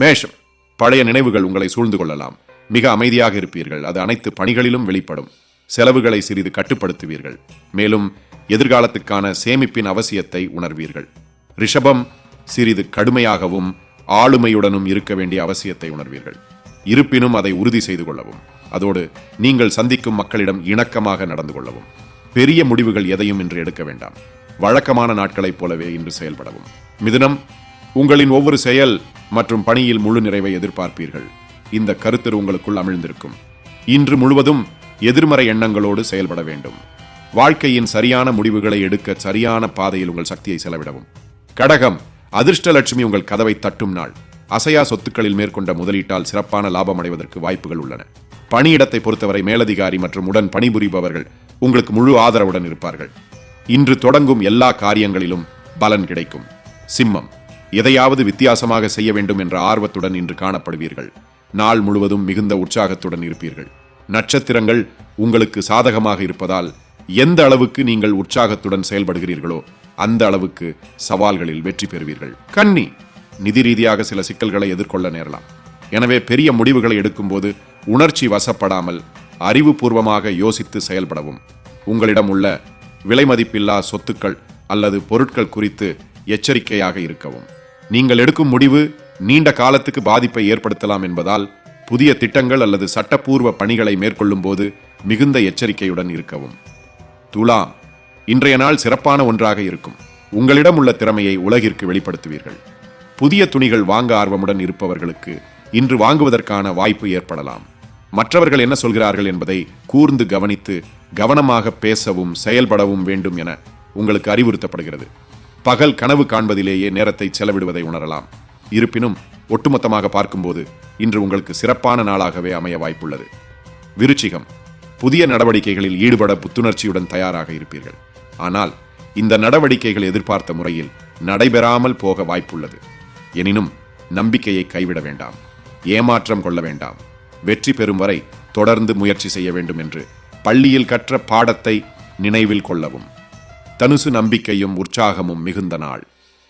மேஷம் பழைய நினைவுகள் உங்களை சூழ்ந்து கொள்ளலாம். மிக அமைதியாக இருப்பீர்கள். அது அனைத்து பணிகளிலும் வெளிப்படும். செலவுகளை சிறிது கட்டுப்படுத்துவீர்கள். மேலும் எதிர்காலத்துக்கான சேமிப்பின் அவசியத்தை உணர்வீர்கள். ரிஷபம் சிறிது கடுமையாகவும் ஆளுமையுடனும் இருக்க வேண்டிய அவசியத்தை உணர்வீர்கள். இருப்பினும் அதை உறுதி செய்து கொள்ளவும். அதோடு நீங்கள் சந்திக்கும் மக்களிடம் இணக்கமாக நடந்து கொள்ளவும். பெரிய முடிவுகள் எதையும் இன்று எடுக்க வேண்டாம். வழக்கமான நாட்களைப் போலவே இன்று செயல்படவும். மிதுனம் உங்களின் ஒவ்வொரு செயல் மற்றும் பணியில் முழு நிறைவை எதிர்பார்ப்பீர்கள். இந்த கருத்தர் உங்களுக்குள் அமிழ்ந்திருக்கும். இன்று முழுவதும் எதிர்மறை எண்ணங்களோடு செயல்பட வேண்டும். வாழ்க்கையின் சரியான முடிவுகளை எடுக்க சரியான பாதையில் உங்கள் சக்தியை செலவிடவும். கடகம் அதிர்ஷ்டலட்சுமி உங்கள் கதவை தட்டும் நாள். அசையா சொத்துக்களில் மேற்கொண்ட முதலீட்டால் சிறப்பான லாபம் அடைவதற்கு வாய்ப்புகள் உள்ளன. பணியிடத்தை பொறுத்தவரை மேலதிகாரி மற்றும் உடன் பணிபுரிபவர்கள் உங்களுக்கு முழு ஆதரவுடன் இருப்பார்கள். இன்று தொடங்கும் எல்லா காரியங்களிலும் பலன் கிடைக்கும். சிம்மம். எதையாவது வித்தியாசமாக செய்ய வேண்டும் என்ற ஆர்வத்துடன் இன்று காணப்படுவீர்கள். நாள் முழுவதும் மிகுந்த உற்சாகத்துடன் இருப்பீர்கள். நட்சத்திரங்கள் உங்களுக்கு சாதகமாக இருப்பதால் எந்த அளவுக்கு நீங்கள் உற்சாகத்துடன் செயல்படுகிறீர்களோ அந்த அளவுக்கு சவால்களில் வெற்றி பெறுவீர்கள். கன்னி நிதி ரீதியாக சில சிக்கல்களை எதிர்கொள்ள நேரலாம். எனவே பெரிய முடிவுகளை எடுக்கும்போது உணர்ச்சி வசப்படாமல் அறிவுபூர்வமாக யோசித்து செயல்படவும். உங்களிடம் உள்ள விலைமதிப்பில்லா சொத்துக்கள் அல்லது பொருட்கள் குறித்து எச்சரிக்கையாக இருக்கவும். நீங்கள் எடுக்கும் முடிவு நீண்ட காலத்துக்கு பாதிப்பை ஏற்படுத்தலாம் என்பதால் புதிய திட்டங்கள் அல்லது சட்டப்பூர்வ பணிகளை மேற்கொள்ளும் போது மிகுந்த எச்சரிக்கையுடன் இருக்கவும். துலாம் இன்றைய நாள் சிறப்பான ஒன்றாக இருக்கும். உங்களிடம் உள்ள திறமையை உலகிற்கு வெளிப்படுத்துவீர்கள். புதிய துணிகள் வாங்க ஆர்வமுடன் இருப்பவர்களுக்கு இன்று வாங்குவதற்கான வாய்ப்பு ஏற்படலாம். மற்றவர்கள் என்ன சொல்கிறார்கள் என்பதை கூர்ந்து கவனித்து கவனமாக பேசவும் செயல்படவும் வேண்டும் என உங்களுக்கு அறிவுறுத்தப்படுகிறது. பகல் கனவு காண்பதிலேயே நேரத்தை செலவிடுவதை உணரலாம். இருப்பினும் ஒட்டுமொத்தமாக பார்க்கும்போது இன்று உங்களுக்கு சிறப்பான நாளாகவே அமைய வாய்ப்புள்ளது. விருச்சிகம் புதிய நடவடிக்கைகளில் ஈடுபட புத்துணர்ச்சியுடன் தயாராக இருப்பீர்கள். ஆனால் இந்த நடவடிக்கைகள் எதிர்பார்த்த முறையில் நடைபெறாமல் போக வாய்ப்புள்ளது. எனினும் நம்பிக்கையை கைவிட வேண்டாம். ஏமாற்றம் கொள்ள வேண்டாம். வெற்றி பெறும் வரை தொடர்ந்து முயற்சி செய்ய வேண்டும் என்று பள்ளியில் கற்ற பாடத்தை நினைவில் கொள்ளவும். தனுசு நம்பிக்கையும் உற்சாகமும் மிகுந்த நாள்.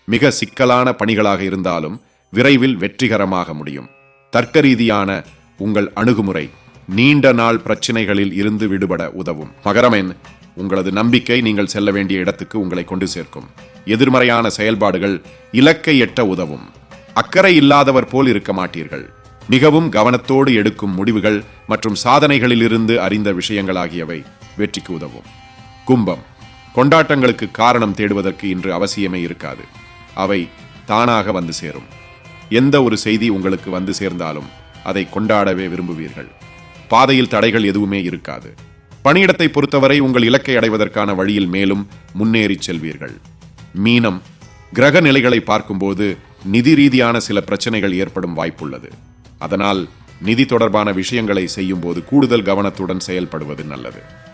மிக சிக்கலான பணிகளாக இருந்தாலும் விரைவில் வெற்றிகரமாக முடியும். தர்க்க ரீதியான உங்கள் அணுகுமுறை நீண்ட நாள் பிரச்சனைகளில் இருந்து விடுபட உதவும். மகரமேன் உங்களது நம்பிக்கை நீங்கள் செல்ல வேண்டிய இடத்துக்கு உங்களை கொண்டு சேர்க்கும். எதிர்மறையான செயல்பாடுகள் இலக்கை எட்ட உதவும். அக்கறை இல்லாதவர் போல் இருக்க மாட்டீர்கள். மிகவும் கவனத்தோடு எடுக்கும் முடிவுகள் மற்றும் சாதனைகளிலிருந்து அறிந்த விஷயங்கள் ஆகியவை வெற்றிக்கு உதவும். கும்பம் கொண்டாட்டங்களுக்கு காரணம் தேடுவதற்கு இன்று அவசியமே இருக்காது. அவை தானாக வந்து சேரும். எந்த ஒரு செய்தி உங்களுக்கு வந்து சேர்ந்தாலும் அதை கொண்டாடவே விரும்புவீர்கள். பாதையில் தடைகள் எதுவுமே இருக்காது. பணியிடத்தை பொறுத்தவரை உங்கள் இலக்கை அடைவதற்கான வழியில் மேலும் முன்னேறிச் செல்வீர்கள். மீனம் கிரக நிலைகளை பார்க்கும்போது நிதி ரீதியான சில பிரச்சனைகள் ஏற்படும் வாய்ப்புள்ளது. அதனால் நிதி தொடர்பான விஷயங்களை செய்யும்போது கூடுதல் கவனத்துடன் செயல்படுவது நல்லது.